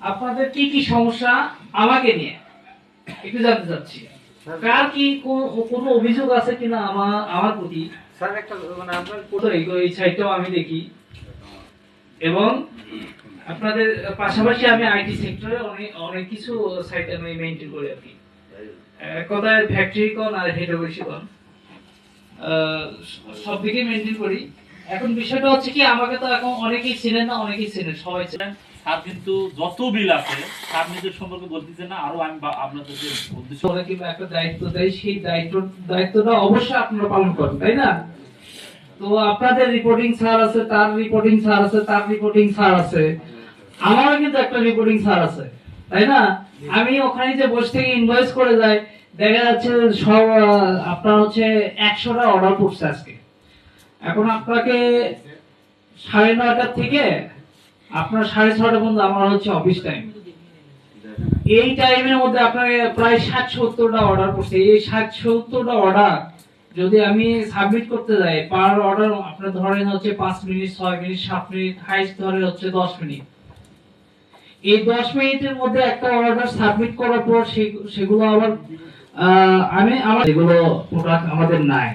আপনাদের কি কি সমস্যা আমাকে নিয়ে? একটু জানতে চাচ্ছি। কার কি কোন- অভিযোগ আছে কিনা আমার আমার প্রতি? স্যার একটা মানে আপনার এই এই সাইটটাও আমি দেখি। এবং আপনাদের পাশাপাশি আমি আইটি সেক্টরে অনেক অনেক কিছু সাইট আমি মেনটেন করি আর কি। কথায় ফ্যাক্টরি কোন আর হেড অফিস কোন সব দিকে মেনটেন করি। এখন বিষয়টা হচ্ছে কি আমাকে তো এখন অনেকেই চিনেন না অনেকেই চিনেন সবাই চিনেন স্যার কিন্তু যত বিল আছে স্যার নিজের সম্পর্কে বলতেছে না আরও আমি আপনাদেরকে উদ্দেশ্য কিংবা একটা দায়িত্ব দেয় সেই দায়িত্ব দায়িত্বটা অবশ্যই আপনারা পালন করেন তাই না? তো আপনাদের রিপোর্টিং স্যার আছে তার রিপোর্টিং স্যার আছে তার রিপোর্টিং স্যার আছে। আমারও কিন্তু একটা রিপোর্টিং স্যার আছে তাই না? আমি ওখানে যে বসে থেকে ইনভয়েস করে যাই দেখা যাচ্ছে সব আপনার হচ্ছে একশোটা অর্ডার করছে আজকে। এখন আপনাকে সাড়ে নয়টার থেকে আপনার সাড়ে ছটা পর্যন্ত আমার হচ্ছে অফিস টাইম এই টাইমের মধ্যে আপনাকে প্রায় ষাট সত্তরটা অর্ডার করছে। এই ষাট সত্তরটা অর্ডার যদি আমি সাবমিট করতে যাই পার অর্ডার আপনার ধরেন হচ্ছে পাঁচ মিনিট, ছয় মিনিট, সাত মিনিট হাইস্ট ধরে হচ্ছে দশ মিনিট। এই দশ মিনিটের মধ্যে একটা অর্ডার সাবমিট করার পর সেগুলো আবার আমি আমার এগুলো প্রোডাক্ট আমাদের নাই।